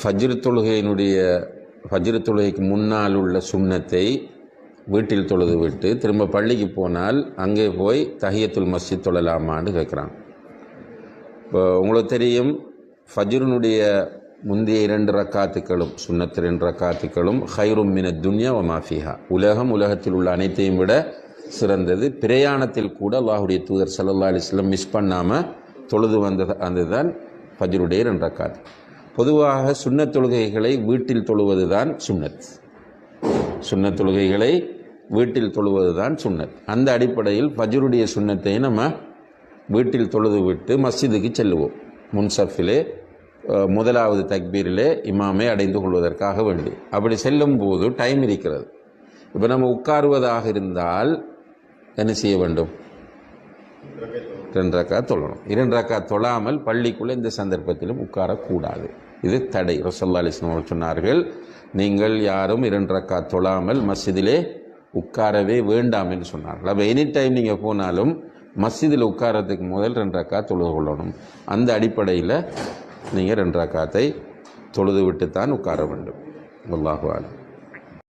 ஃபஜ்ரு தொழுகையினுடைய ஃபஜ்ரு தொழுகைக்கு முன்னால் உள்ள சுண்ணத்தை வீட்டில் தொழுது விட்டு திரும்ப பள்ளிக்கு போனால் அங்கே போய் தஹியத்துல் மஸ்ஜித் தொழலாமான்னு கேட்குறான். இப்போ உங்களுக்கு தெரியும் ஃபஜ்ருனுடைய முந்தைய இரண்டு ரக்காத்துக்களும் சுண்ணத்து ரெண்டு ரக்காத்துக்களும் ஹைரும் மின துன்யா வ மாஃபிஹா உலகம் உலகத்தில் உள்ள அனைத்தையும் விட சிறந்தது. பிரயாணத்தில் கூட அல்லாஹுடைய தூதர் சல்லா அலிஸ்லம் மிஸ் பண்ணாமல் தொழுது வந்தது அதுதான் ஃபஜ்ருடைய ரெண்டு ரக்காத்து. பொதுவாக சுண்ணத் தொழுகைகளை வீட்டில் தொழுவது தான் சுன்னத் சுண்ணத் தொழுகைகளை வீட்டில் தொழுவது தான் சுன்னத் அந்த அடிப்படையில் ஃபஜ்ருடைய சுண்ணத்தை நம்ம வீட்டில் தொழுது விட்டு மஸ்ஜிதுக்கு செல்லுவோம். முன்சஃபிலே முதலாவது தக்பீரிலே இமாமை அடைந்து கொள்வதற்காக வேண்டி. அப்படி செல்லும் போது டைம் இருக்கிறது. இப்போ நம்ம உட்காருவதாக இருந்தால் என்ன செய்ய வேண்டும்? ரெண்டு ரக்கா தொழணும். இரண்டு ரக்கா தொழாமல் பள்ளிக்குள்ளே இந்த சந்தர்ப்பத்திலும் உட்காரக்கூடாது. இது தடை. ரசல்லா அலிஸ்லாம் அவர்கள் சொன்னார்கள் நீங்கள் யாரும் இரண்டு ரக்கா தொழாமல் மஸ்ஜிதிலே உட்காரவே வேண்டாம் என்று சொன்னார்கள். அப்போ எனி டைம் நீங்கள் போனாலும் மஸ்ஜிதில் உட்காரத்துக்கு முதல் ரெண்டு ரக்கா தொழுது கொள்ளணும். அந்த அடிப்படையில் நீங்கள் ரெண்டு ரக்காத்தை தொழுது விட்டு தான் உட்கார வேண்டும். அல்லாஹு